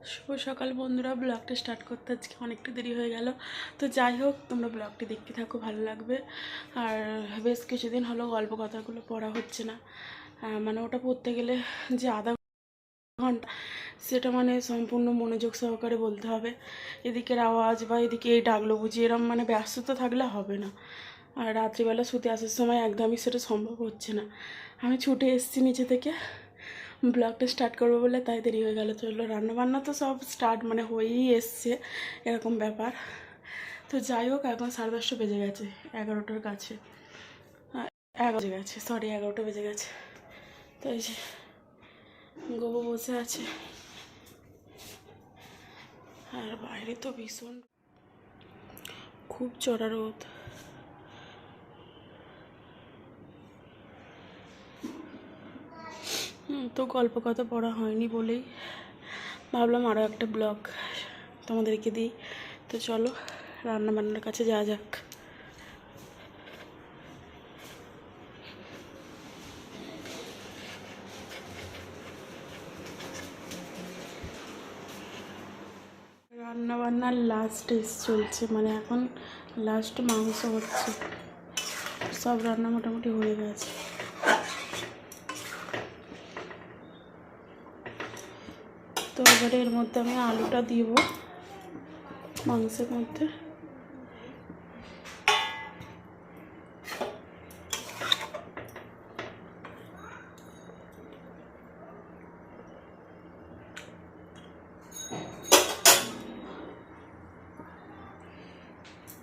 শুভ সকাল বন্ধুরা, ব্লগটা স্টার্ট করতে আজকে অনেকটা দেরি হয়ে গেল। তো যাই হোক, তোমরা ব্লগটি দেখতে থাকো, ভালো লাগবে। আর বেশ কিছুদিন হলো গল্প কথাগুলো পড়া হচ্ছে না। মানে ওটা পড়তে গেলে যে আধা ঘণ্টা, সেটা মানে সম্পূর্ণ মনোযোগ সহকারে বলতে হবে। এদিকের আওয়াজ বা এদিকে এই ডাকলো বুঝি এরম মানে ব্যস্ততা থাকলে হবে না। আর রাত্রিবেলা শুতে আসার সময় একদমই সেটা সম্ভব হচ্ছে না। আমি ছুটে এসেছি নিচে থেকে। ব্লগটা স্টার্ট করব বলে তাই দেরি হয়ে গেল। চলল রান্নাবান্না তো সব স্টার্ট মানে হয়েই এসছে, এরকম ব্যাপার। তো যাই হোক, এখন সাড়ে দশটা বেজে গেছে, এগারোটার কাছে। এগারো বেজে গেছে সরি এগারোটা বেজে গেছে। তো এই যে গোবো বসে আছে। আর বাইরে তো ভীষণ খুব চড়া রোদ। তো গল্প কথা পড়া হয়নি বলেই ভাবলাম আরও একটা ব্লগ তোমাদেরকে দিই। তো চলো রান্না বান্নার কাছে যাওয়া যাক। রান্না বান্নার লাস্ট স্টেজ চলছে মানে এখন লাস্ট মাংস হচ্ছে। সব রান্না মোটামুটি হয়ে গেছে। তো এবারে এর মধ্যে আমি আলুটা দিব মাংসের মধ্যে।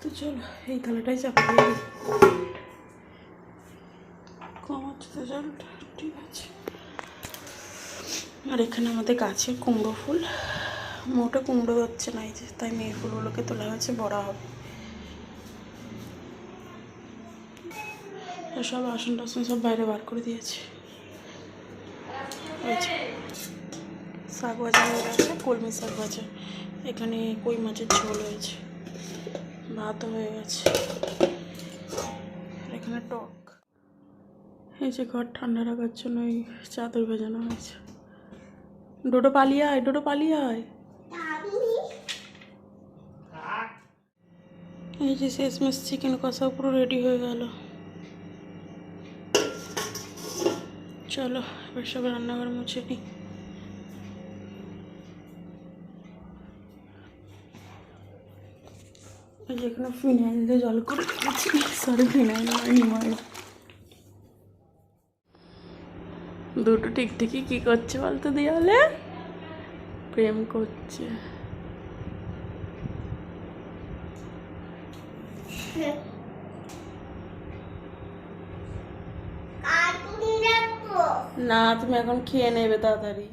তো চলো, এই থালাটাই চাপা দিয়ে দিই কম হচ্ছে তো জলটা ঠিক আছে আর এখানে আমাদের গাছে কুমড়ো ফুল। মোটে কুমড়ো হচ্ছে না এই যে, তাই মেয়ে ফুলগুলোকে তোলা হয়েছে, বড় হবে। সব আসন টাসন সব বাইরে বার করে দিয়েছে। শাক ভাজা হয়ে গেছে, কলমি শাক ভাজা। এখানে কই মাছের ঝোল হয়েছে ভাত হয়ে গেছে। এখানে টক। এই যে ঘর ঠান্ডা রাখার জন্য এই চাদর ভেজানো হয়েছে। ডোডো পালিয়ে আয়, ডোডো পালিয়ে আয়। এই যে শেষমেশ চিকেন কষা পুরো রেডি হয়ে গেল। চলো, এবার সব রান্নাঘর মুছে নিই এই যে এখানে ফিনাইল দিয়ে জল করে সরি ফিনাইল নয় দুটো টিকটিকি কি করছে বলতো দেওয়ালে? প্রেম করছে। না, তুমি এখন খেয়ে নেবে তাড়াতাড়ি।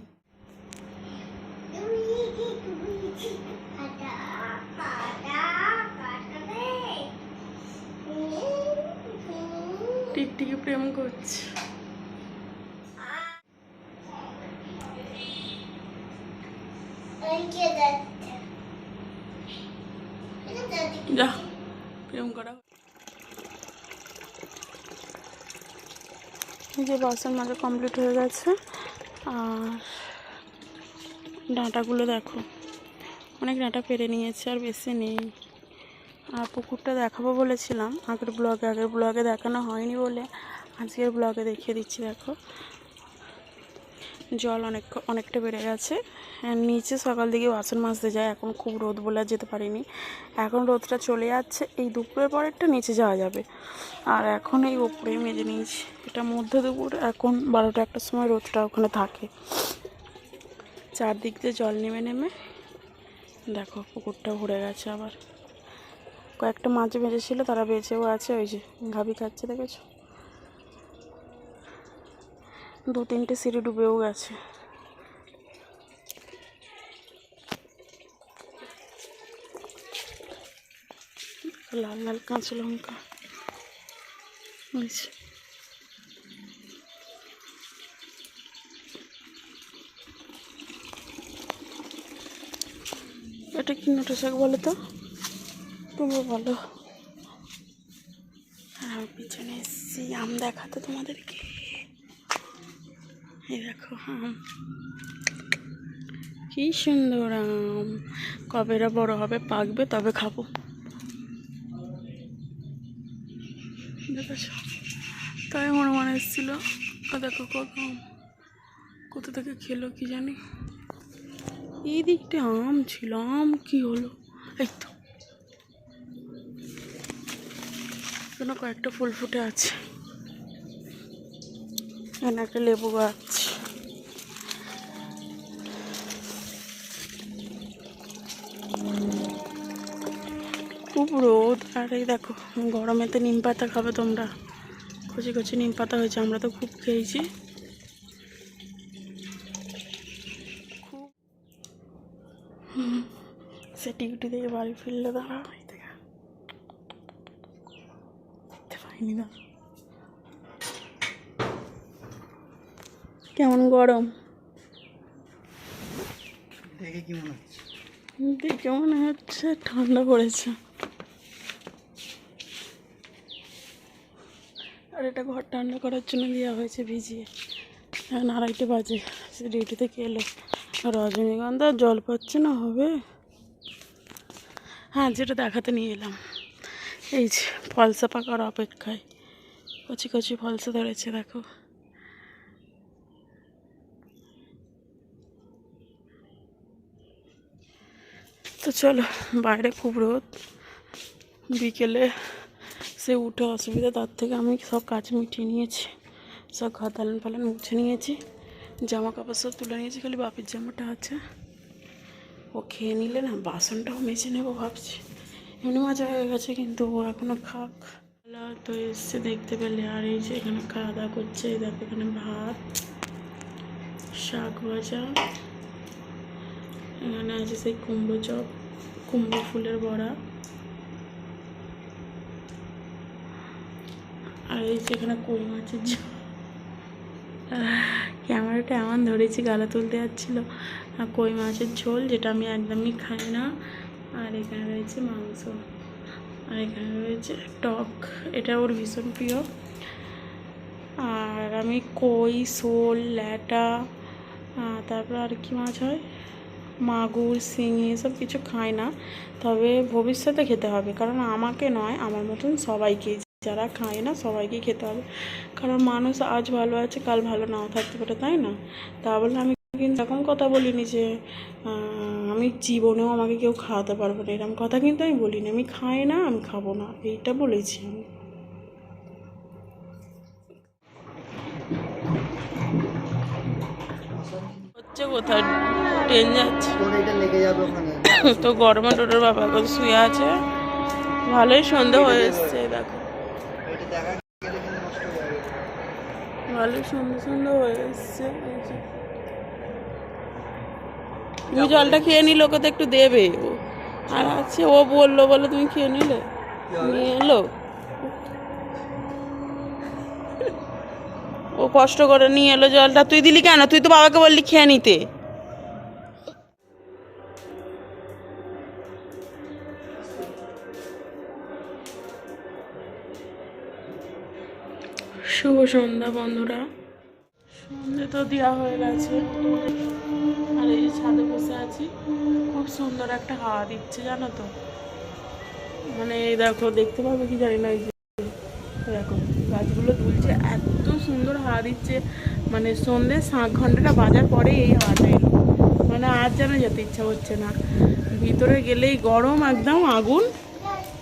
টিকটিকি প্রেম করছে ওইকে দেখতে এটা দেখতে যা, প্রেম করা। যে বাসন মাজা কমপ্লিট হয়ে গেছে, আর ডাঁটাগুলো দেখো। অনেক ডাঁটা পেরে নিয়েছে, আর বেশি নেই। আর পুকুরটা দেখাবো বলেছিলাম, আগের ব্লগে আগের ব্লগে দেখানো হয়নি বলে। আজকের ব্লগে দেখিয়ে দিচ্ছি, দেখো। জল অনেক, অনেকটা বেড়ে গেছে। নিচে সকাল দিকে বাসন মাজতে যায় এখন খুব রোদ বলে যেতে পারিনি। এখন রোদটা চলে যাচ্ছে, এই দুপুরের পরেরটা নিচে যাওয়া যাবে। আর এখন এই ওপরে মেজে নিয়েছি, এটা মধ্য দুপুর, এখন বারোটা একটার সময় রোদটা ওখানে থাকে। চারদিক দিয়ে জল নেমে নেমে, দেখো পুকুরটা ভরে গেছে আবার। কয়েকটা মাছ বেঁচেছিল, তারা বেঁচেও আছে, ওই যে ঘাবি খাচ্ছে, দেখেছ? দু তিনটে সিঁড়ি ডুবেও গেছে। লাল লাল কাঁচা লঙ্কা। এটা কি নোটা শাক বলো তো? তুমি বলো। আর পিছনে এসেছি, আম দেখাতে তোমাদেরকে। এই দেখো, আম। কি সুন্দর আম। কবে এরা বড় হবে, পাকবে, তবে খাব। দেখেছ? তাই আমার মনে এসেছিল। দেখো কত আম। কোথা থেকে খেলো কি জানি। এই দিকটা আম ছিল। আম কি হলো? এই তো। কয়েকটা ফুল ফুটে আছে। এখানে একটা লেবু গাছ। খুব রোদ আর এই দেখো গরমে তো নিম পাতা খাবে তোমরা। কচি কচি নিম পাতা হয়েছে আমরা তো খুব খেয়েছি। সে ডিউটি থেকে বাড়ি ফিরলে দাঁড়া। দেখতে পাইনি না। কেমন গরম? দেখে কি মনে হচ্ছে? দেখে মনে হচ্ছে ঠান্ডা পড়েছে। আর এটা ঘর ঠান্ডা করার জন্য দেওয়া হয়েছে ভিজিয়ে। এখন আড়াইটে বাজে সে ডিউটি থেকে এলো। আর রজনীগন্ধা জল পাচ্ছে না হবে? হ্যাঁ যেটা দেখাতে নিয়ে এলাম। এই যে ফলসা পাকার অপেক্ষায়। কচি কচি ফলসা ধরেছে দেখো। তো চলো, বাইরে খুব রোদ। বিকেলে সে উঠে অসুবিধা, তার থেকে আমি সব কাজ মিটিয়ে নিয়েছি। সব ঘর দালান ফালান মুছে নিয়েছি জামা কাপড় সব তুলে নিয়েছি, খালি বাপির জামাটা আছে। ও খেয়ে নিলে না বাসনটাও মেজে নেব ভাবছি। এমনি মজা হয়ে গেছে, কিন্তু ও এখনও খাক। তো এসছে দেখতে পেলে, আর এই যে এখানে খাওয়া দাওয়া করছে দেখো এখানে ভাত, শাক ভাজা। এখানে আছে সেই কুমড়ো চপ কুমড়ো ফুলের বড়া। আর এই যে এখানে কই মাছের ঝোল। ক্যামেরাটা এমন ধরেছি গালা তুলতে যাচ্ছিল। আর কই মাছের ঝোল যেটা আমি একদমই খাই না। আর এখানে রয়েছে মাংস। আর এখানে রয়েছে টক। এটা ওর ভীষণ প্রিয়। আর আমি কই, শোল, ল্যাটা তারপর আর কি মাছ হয়? মাগুর, শিঙি এসব কিছু খাই না। তবে ভবিষ্যতে খেতে হবে। কারণ আমাকে নয়, আমার মতন সবাইকে। যারা খায় না, সবাইকে খেতে হবে। কারণ মানুষ আজ ভালো আছে, কাল ভালো নাও থাকতে পারে, তাই না? তা বলে আমি কিন্তু এরকম কথা বলিনি যে আমি জীবনেও আমাকে কেউ খাওয়াতে পারবে না। এরকম কথা কিন্তু আমি বলিনি। আমি খাই না, আমি খাব না। এইটা বলেছি আমি। কোথায় ট্রেন যাচ্ছে। তো গরমে টোটোর বাবা এখন শুয়ে আছে। ভালোই সন্ধ্যা হয়ে এসছে, দেখো। গেলে কিন্তু নষ্ট হয়ে এসছে জলটা খেয়ে নিলে, ওকে তো একটু দেবে আর আছে, ও বলল বলে তুমি খেয়ে নিলে? নিয়ে এলো। ও কষ্ট করে নিয়ে এলো জলটা। তুই দিলি কেন? তুই তো বাবাকে বললি খেয়ে নিতে। শুভ সন্ধ্যা বন্ধুরা। সন্ধে তো দেওয়া হয়ে গেছে। আর এই ছাদে বসে আছি। খুব সুন্দর একটা হাওয়া দিচ্ছে, জানো তো। মানে দেখো, দেখতে পাবে কি জানি না এই দেখো। গাছগুলো দুলছে এত সুন্দর হাওয়া দিচ্ছে। মানে সন্ধে সাত ঘন্টাটা বাজার পরে এই হাওয়াটা এলো। মানে আর যেন যেতে ইচ্ছা হচ্ছে না। ভিতরে গেলেই গরম একদম আগুন।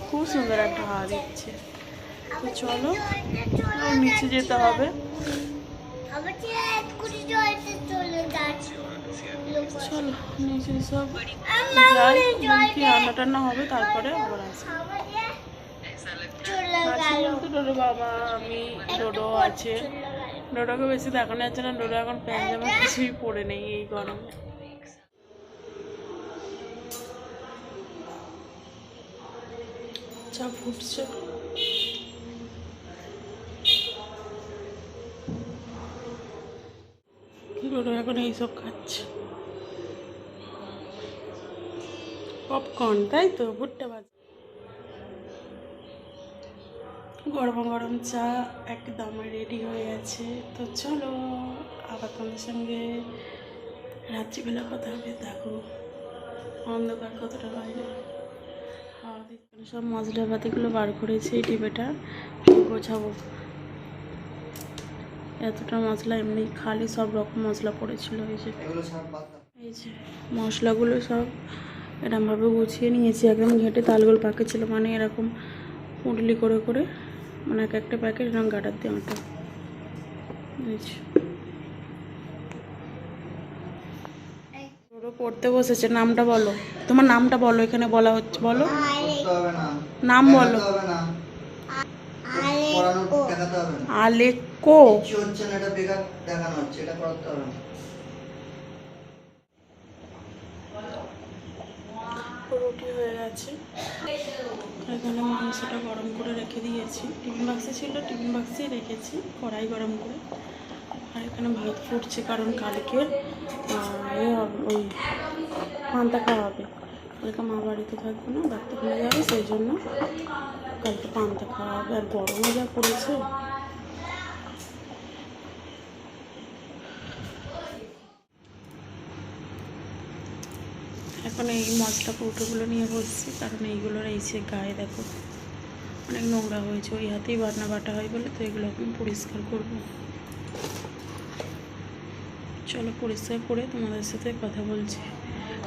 খুব সুন্দর একটা হাওয়া দিচ্ছে। তো চলো নিচে যেতে হবে। চলে নিচে সব রান্না টান্না হবে তারপরে আবার আসব। আবার যে চলে আছি। গেল বলতে ডোডো বাবা আমি ডোডো আছে। ডোডোকে বেশি দেখানো যাচ্ছে না ডোডো এখন প্যান্ট জামা কিছুই পরে নেই এই গরমে। চা ফুটছে। ডোডো এখন এইসব খাচ্ছে। পপকর্ন তাই তো? ভুট্টা বাজ গরম গরম চা একদম রেডি হয়ে গেছে তো চলো আবার তোমাদের সঙ্গে রাত্রিবেলা কথা হবে। দেখো অন্ধকার কতটা বাইরে হাওয়া দিচ্ছে না। সব মশলাপাতিগুলো বার করেছি এই টিপেটা গোছাবো? এতটা মশলা এমনি খালি সব রকম মশলা পড়েছিল এই যে। এই যে মশলাগুলো সব এরমভাবে গুছিয়ে নিয়েছি। একদম ঘেঁটে তালগোল পাকেছিল মানে এরকম পুঁটলি করে করে। মানে এক একটা প্যাকেট এরকম গাটার দিয়ে আটা। পড়তে বসেছে, নামটা বলো। তোমার নামটা বলো, এখানে বলা হচ্ছে, বলো। নাম বলো। আলেকো রুটি হয়ে গেছে। এখানে মাংসটা গরম করে রেখে দিয়েছি। টিফিন বাক্সে ছিল, টিফিন বাক্সেই রেখেছি, কড়াই গরম করে। আর এখানে ভাত ফুটছে কারণ কালকে ওই পান্তা খাওয়াবে কালকে মা বাড়িতে থাকবে না ডাক্তারখানা যাবে, সেই জন্য কালকে পান্তা খাওয়াবে আর গরমও যা পড়েছে এখন এই মশলা কৌটোগুলো নিয়ে বসছি। কারণ এইগুলোর এই যে গায়ে দেখো, অনেক নোংরা হয়েছে। ওই হাতেই বাটনা বাটা হয় বলে তো এগুলো এখন পরিষ্কার করব। চলো পরিষ্কার করে তোমাদের সাথে কথা বলছি।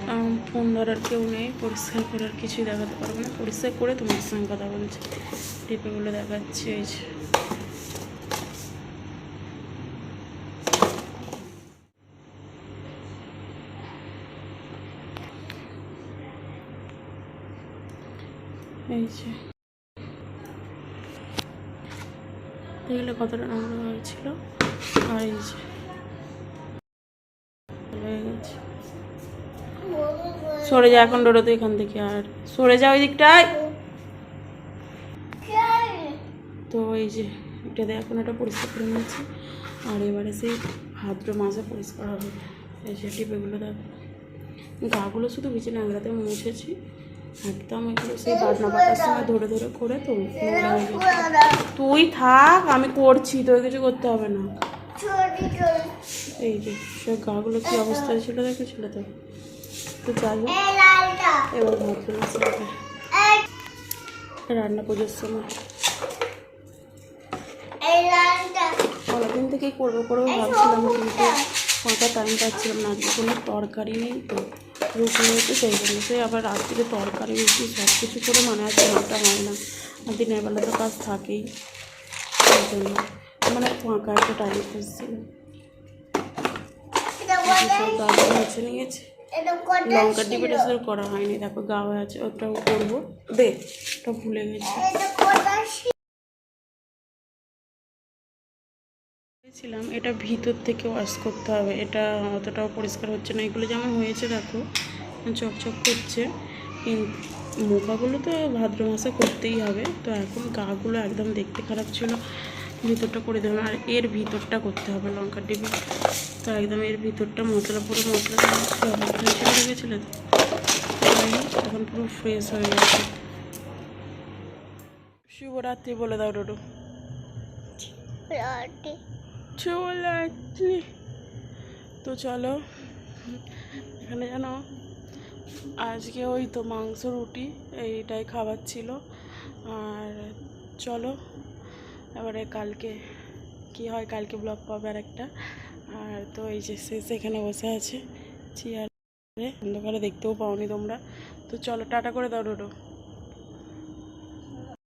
কারণ ফোন ধরার কেউ নেই, পরিষ্কার করার কিছুই দেখাতে পারব না। পরিষ্কার করে তোমাদের সঙ্গে কথা বলছি। টিপেগুলো দেখাচ্ছি, এই এই যে। দেখলে কতটা নোংরা হয়েছিল। আর এই যে। হয়ে গেছে। সরে যা এখন ডোরোতে এখান থেকে আর। সরে যা ওই দিকটায়। তো এই যে এটাতে এখন এটা পরিষ্কার করে নিয়েছি। আর এবারে সেই ভাদ্র মাসে পরিষ্কার হবে। এই যে টিপেগুলো দেখো। গাগুলো শুধু বিছে নাংরাতে মুছেছি। একদম সেই বাটনা বাটার সময় ধরে ধরে করে তো তুই থাক, আমি করছি তোর কিছু করতে হবে না। এই যে, সে গাগুলো কি অবস্থায় ছিল দেখেছিল তো। তো যাই হোক রান্না পুজোর সময়। অনেকদিন থেকেই করব করব ভাবছিলাম কিন্তু ফাঁকা টাইম পাচ্ছিলাম না কোনো তরকারি নেই তো। রুটি হয়েছে সেই জন্য সে আবার রাত্রিরে তরকারি রুটি সব কিছু করে মানে আছে মাটা হয় না। আর দিনের বেলা তো কাজ থাকেই সেই জন্য। মানে ফাঁকা একটা টাইম গাছ হয়েছে নিয়েছে। লঙ্কা ডিবেটা শুধু করা হয়নি দেখো গাওয়া আছে ওটাও করব। দে ওটা ভুলে গেছি। ছিলাম এটা ভিতর থেকে ওয়াশ করতে হবে। এটা অতটাও পরিষ্কার হচ্ছে না। এগুলো যেমন হয়েছে দেখো চকচক করছে। মোকাগুলো তো ভাদ্র মাসে করতেই হবে। তো এখন গাগুলো একদম দেখতে খারাপ ছিল। ভিতরটা করে দেবেন আর এর ভিতরটা করতে হবে লঙ্কার ডিবি। তো একদম এর ভিতরটা মশলা পুরো মশলা যাই হোক, এখন পুরো ফ্রেশ হয়ে গেছে। শুভরাত্রি বলে দাও ডোডো। শুভরাত্রি তো চলো, এখানে জানো, আজকে ওই তো মাংস, রুটি, এইটাই খাবার ছিল। আর চলো, এবারে কালকে, কি হয় কালকে ব্লগ পাবে আর একটা আর তো এই যে এখানে বসে আছে, চেয়ারে, অন্ধকারে দেখতেও পাওনি তোমরা। তো চলো, টাটা করে দাও, ডোডো।